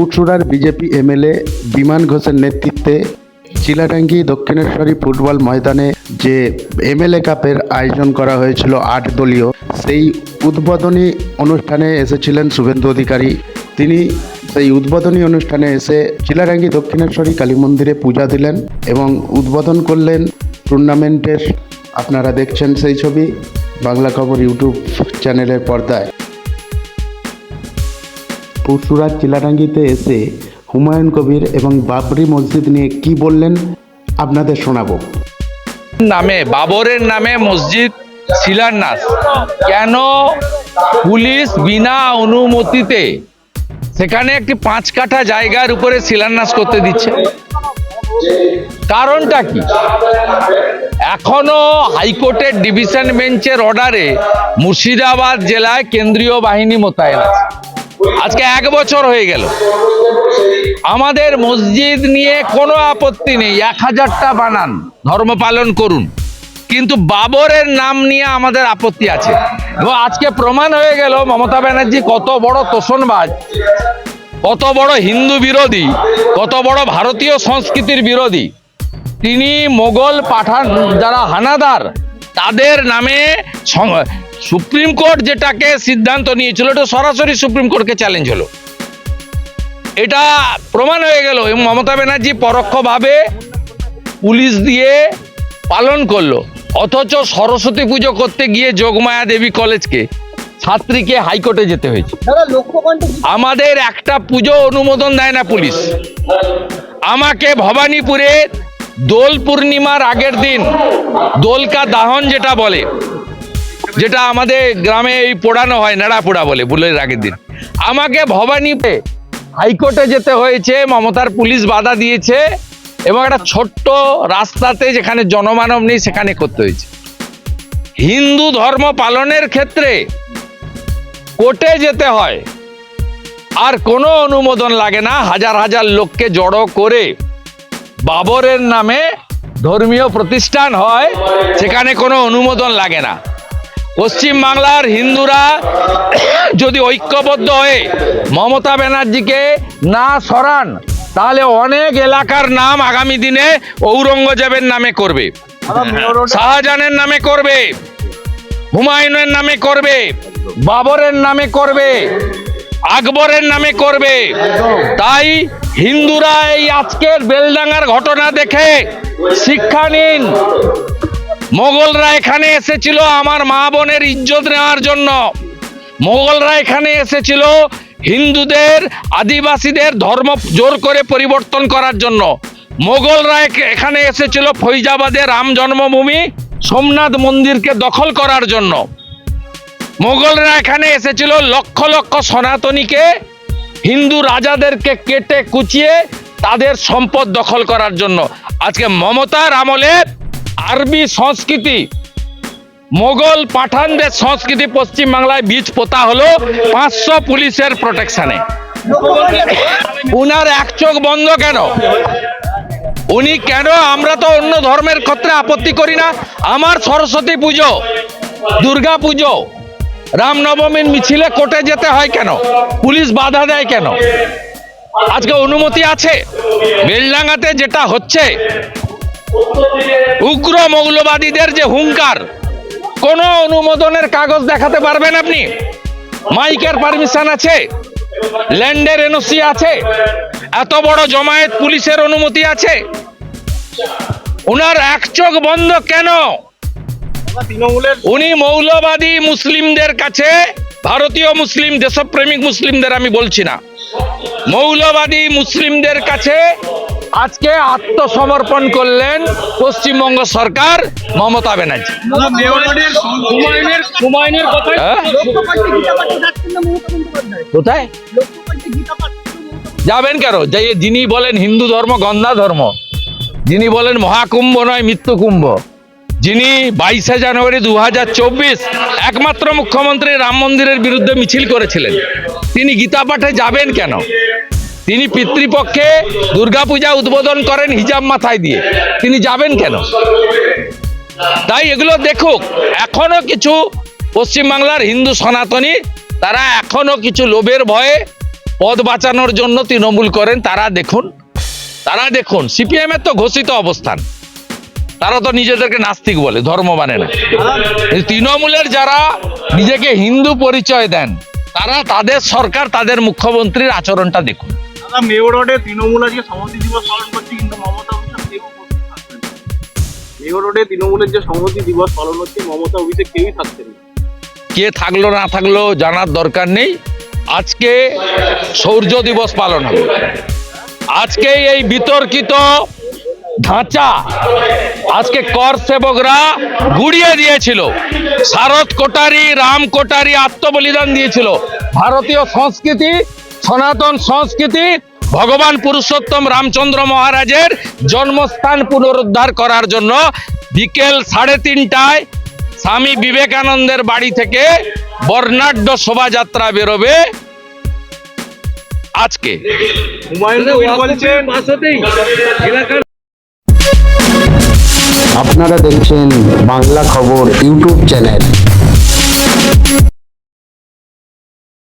পুচুড়ার BJP MLA বিমান ঘোষের নেতৃত্বে চিলাডাঙ্গি দক্ষিণেশ্বরী ফুটবল ময়দানে যে এমএলএ কাপের আয়োজন করা হয়েছিল আট দলীয়, সেই উদ্বোধনী অনুষ্ঠানে এসেছিলেন শুভেন্দু অধিকারী। তিনি সেই উদ্বোধনী অনুষ্ঠানে এসে চিলাডাঙ্গি দক্ষিণেশ্বরী কালী মন্দিরে পূজা দিলেন এবং উদ্বোধন করলেন টুর্নামেন্টের, আপনারা দেখছেন সেই ছবি, বাংলা খবর ইউটিউব চ্যানেলের পর্দায়। পরশুরাজ চিলাডাঙ্গিতে এসে হুমায়ুন কবির এবং বাবরি মসজিদ নিয়ে কি বললেন, আপনাদের শোনাবো। নামে, বাবরের নামে মসজিদ শিলান্যাস। কেন পুলিশ বিনা অনুমতিতে সেখানে একটি পাঁচ কাঠা জায়গার উপরে শিলান্যাস করতে দিচ্ছে? কারণটা কি? এখনও হাইকোর্টের ডিভিশন বেঞ্চের অর্ডারে মুর্শিদাবাদ জেলায় কেন্দ্রীয় বাহিনী মোতায়েন আছে। আজকে এক বছর হয়ে গেল। আমাদের মসজিদ নিয়ে কোনো আপত্তি নেই। এক হাজারটা বানান, ধর্ম পালন করুন। কিন্তু বাবরের নাম নিয়ে আমাদের আপত্তি আছে। এবং আজকে প্রমাণ হয়ে গেল, মমতা ব্যানার্জি কত বড় তোষণবাজ, কত বড় হিন্দু বিরোধী, কত বড় ভারতীয় সংস্কৃতির বিরোধী। তিনি মোগল পাঠান, যারা হানাদার, তাদের নামে সুপ্রিম কোর্ট যেটাকে সিদ্ধান্ত নিয়েছিল এটা সরাসরি সুপ্রিম কোর্টকে চ্যালেঞ্জ হলো। এটা প্রমাণ হয়ে গেল এবং মমতা ব্যানার্জি পরোক্ষভাবে পুলিশ দিয়ে পালন করল অথচ সরস্বতী পুজো করতে গিয়ে যোগমায়া দেবী কলেজকে ছাত্রীকে হাইকোর্টে যেতে হয়েছে। আমাদের একটা পুজো অনুমোদন দেয় না পুলিশ। আমাকে ভবানীপুরে দোল পূর্ণিমার আগের দিন দোলকা দাহন যেটা বলে যেটা আমাদের গ্রামে এই পোড়ানো হয়, নেড়া পোড়া বলে বুলের আগের দিন। আমাকে ভবানীতে হাইকোর্টে যেতে হয়েছে, মমতার পুলিশ বাধা দিয়েছে, এবং একটা ছোট্ট রাস্তাতে যেখানে জনমানব নেই, সেখানে করতে হয়েছে। হিন্দু ধর্ম পালনের ক্ষেত্রে কোর্টে যেতে হয়, আর কোনো অনুমোদন লাগে না। হাজার হাজার লোককে জড়ো করে বাবরের নামে ধর্মীয় প্রতিষ্ঠান হয়, সেখানে কোনো অনুমোদন লাগে না। পশ্চিম বাংলার হিন্দুরা যদি ঐক্যবদ্ধ হয়ে মমতা ব্যানার্জিকে না সরান তাহলে অনেক এলাকার নাম আগামী দিনে ঔরঙ্গজেবের নামে করবে। শাহজাহানের নামে করবে হুমায়ুনের নামে করবে বাবরের নামে করবে আকবরের নামে করবে। তাই হিন্দুরা এই আজকের বেলডাঙ্গার ঘটনা দেখে শিক্ষা নিন। মোগলরা এখানে এসেছিল আমার মা বোনের ইজ্জত নেওয়ার জন্য। মোগলরা এখানে এসেছিল হিন্দুদের, আদিবাসীদের ধর্ম জোর করে পরিবর্তন করার জন্য। মোগলরা এখ- এখানে এসেছিল ফৈজাবাদে রাম জন্মভূমি, সোমনাথ মন্দিরকে দখল করার জন্য। মোগলরা এখানে এসেছিল লক্ষ লক্ষ সনাতনীকে, হিন্দু রাজাদেরকে কেটে কুচিয়ে তাদের সম্পদ দখল করার জন্য। আজকে মমতার আমলে আরবি সংস্কৃতি, মোগল পাঠানদের সংস্কৃতি পশ্চিম বাংলায় বীজ পোতা হলো পাঁচশো পুলিশের প্রোটেকশনে উনার এক চোখ বন্ধ কেন? উনি কেন আমরা তো অন্য ধর্মের ক্ষেত্রে আপত্তি করি না? আমার সরস্বতী পুজো, দুর্গা পুজো, রামনবমীর মিছিলে কোর্টে যেতে হয় কেন? পুলিশ বাধা দেয় কেন? আজকে অনুমতি আছে? বেলডাঙ্গাতে যেটা হচ্ছে উগ্র মৌলবাদীদের যে হুঙ্কার, কোনো অনুমোদনের কাগজ দেখাতে পারবেন আপনি? মাইকের পারমিশন আছে, ল্যান্ডের এনওসি আছে, এত বড় জমায়েত পুলিশের অনুমতি আছে। উনার এক চোখ বন্ধ কেন? উনি মৌলবাদী মুসলিমদের কাছে, ভারতীয় মুসলিম, দেশপ্রেমিক মুসলিমদের আমি বলছি না। মৌলবাদী মুসলিমদের কাছে আজকে আত্মসমর্পণ করলেন পশ্চিমবঙ্গ সরকার মমতা ব্যানার্জি। কথায় হ্যাঁ? কোথায়। যাবেন কেন? যে যিনি বলেন হিন্দু ধর্ম গন্ধা ধর্ম যিনি বলেন মহাকুম্ভ নয় মৃত্যুকুম্ভ যিনি বাইশে জানুয়ারি দু হাজার চব্বিশ একমাত্র মুখ্যমন্ত্রী রাম মন্দিরের বিরুদ্ধে মিছিল করেছিলেন তিনি গীতা পাঠে যাবেন কেন? তিনি পিতৃপক্ষে দুর্গাপূজা উদ্বোধন করেন হিজাব মাথায় দিয়ে। তিনি যাবেন কেন? তাই এগুলো দেখুক, এখনও কিছু পশ্চিমবাংলার হিন্দু সনাতনী, তারা এখনও কিছু লোভের ভয়ে পদ বাঁচানোর জন্য তৃণমূল করেন, তারা দেখুন তারা দেখুন, সিপিএম এর তো ঘোষিত অবস্থান। তারা তো নিজেদেরকে নাস্তিক বলে, ধর্ম মানে না। তৃণমূলের যারা নিজেকে হিন্দু পরিচয় দেন, তারা তাদের সরকার, তাদের মুখ্যমন্ত্রীর আচরণটা দেখুন। মেয়র রোডে তৃণমূল আজকে সংহতি দিবস পালন করছে কিন্তু মমতা অভিষেক কেউ রোডে তৃণমূলের যে সংহতি দিবস পালন হচ্ছে, মমতা অভিষেক কেউই থাকছেন কে থাকল না থাকল জানার দরকার নেই। আজকে সৌর্য দিবস পালন হবে। আজকে এই বিতর্কিত ধাঁচা আজকে কর সেবকরা গুড়িয়ে দিয়েছিল। শারদ কোটারি, রাম কোটারি আত্মবলিদান দিয়েছিল। ভারতীয় সংস্কৃতি সনাতন সংস্কৃতি ভগবান পুরুষোত্তম রামচন্দ্র মহারাজের জন্মস্থান পুনরুদ্ধার করার জন্য বিকেল সাড়ে তিনটায় স্বামী বিবেকানন্দের বাড়ি থেকে বর্ণাঢ্য শোভাযাত্রা বেরোবে আজকে। হুমায়ুন কবির বলছেন আপনারা দেখছেন বাংলা খবর ইউটিউব চ্যানেল।